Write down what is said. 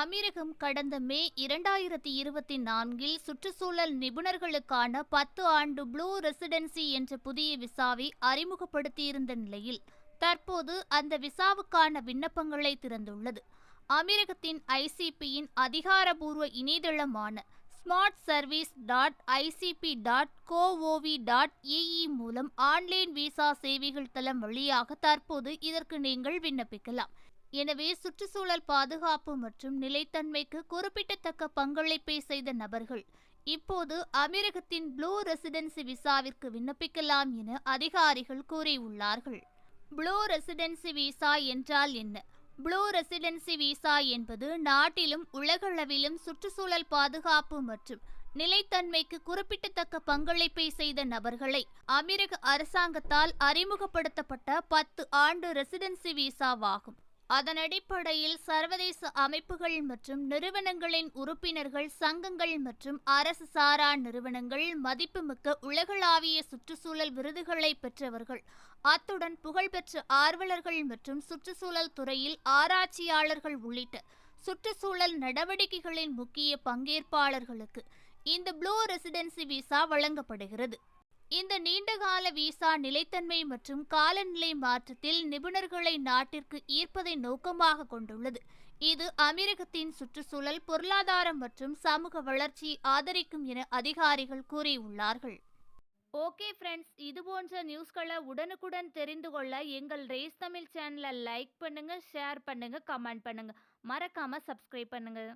அமீரகம் கடந்த மே இரண்டாயிரத்தி இருபத்தி நான்கில் சுற்றுச்சூழல் நிபுணர்களுக்கான பத்து ஆண்டு ப்ளூ ரெசிடென்சி என்ற புதிய விசாவை அறிமுகப்படுத்தியிருந்த நிலையில் தற்போது அந்த விசாவுக்கான விண்ணப்பங்களை திறந்துள்ளது. அமீரகத்தின் ஐசிபியின் அதிகாரபூர்வ இணையதளமான smart service dot ICP dot gov dot ae மூலம் ஆன்லைன் விசா சேவைகள் தளம் வழியாக தற்போது இதற்கு நீங்கள் விண்ணப்பிக்கலாம். எனவே சுற்றுச்சூழல் பாதுகாப்பு மற்றும் நிலைத்தன்மைக்கு குறிப்பிடத்தக்க பங்களிப்பை செய்த நபர்கள் இப்போது அமீரகத்தின் ப்ளூ ரெசிடென்சி விசாவிற்கு விண்ணப்பிக்கலாம் என அதிகாரிகள் கூறியுள்ளார்கள். ப்ளூ ரெசிடென்சி விசா என்றால் என்ன? ப்ளூ ரெசிடென்சி விசா என்பது நாட்டிலும் உலகளவிலும் சுற்றுச்சூழல் பாதுகாப்பு மற்றும் நிலைத்தன்மைக்கு குறிப்பிடத்தக்க பங்களிப்பை செய்த நபர்களை அமீரக அரசாங்கத்தால் அறிமுகப்படுத்தப்பட்ட பத்து ஆண்டு ரெசிடென்சி விசாவாகும். அதன் அடிப்படையில் சர்வதேச அமைப்புகள் மற்றும் நிறுவனங்களின் உறுப்பினர்கள் சங்கங்கள் மற்றும் அரசு சாரா நிறுவனங்கள் மதிப்புமிக்க உலகளாவிய சுற்றுச்சூழல் விருதுகளை பெற்றவர்கள். அத்துடன் புகழ்பெற்ற ஆர்வலர்கள் மற்றும் சுற்றுச்சூழல் துறையில் ஆராய்ச்சியாளர்கள் உள்ளிட்ட சுற்றுச்சூழல் நடவடிக்கைகளின் முக்கிய பங்கேற்பாளர்களுக்கு இந்த ப்ளூ ரெசிடென்சி விசா வழங்கப்படுகிறது. இந்த நீண்டகால விசா நிலைத்தன்மை மற்றும் காலநிலை மாற்றத்தில் நிபுணர்களை நாட்டிற்கு ஈர்ப்பதை நோக்கமாக கொண்டுள்ளது. இது அமெரிக்கத்தின் சுற்றுச்சூழல் பொருளாதாரம் மற்றும் சமூக வளர்ச்சியை ஆதரிக்கும் என அதிகாரிகள் கூறியுள்ளார்கள். ஓகே ஃப்ரெண்ட்ஸ் இது போன்ற நியூஸ்களை உடனுக்குடன் தெரிந்து கொள்ள எங்கள் ரேஸ் தமிழ் சேனலை லைக் பண்ணுங்கள் ஷேர் பண்ணுங்க கமெண்ட் பண்ணுங்க. மறக்காம சப்ஸ்கிரைப் பண்ணுங்கள்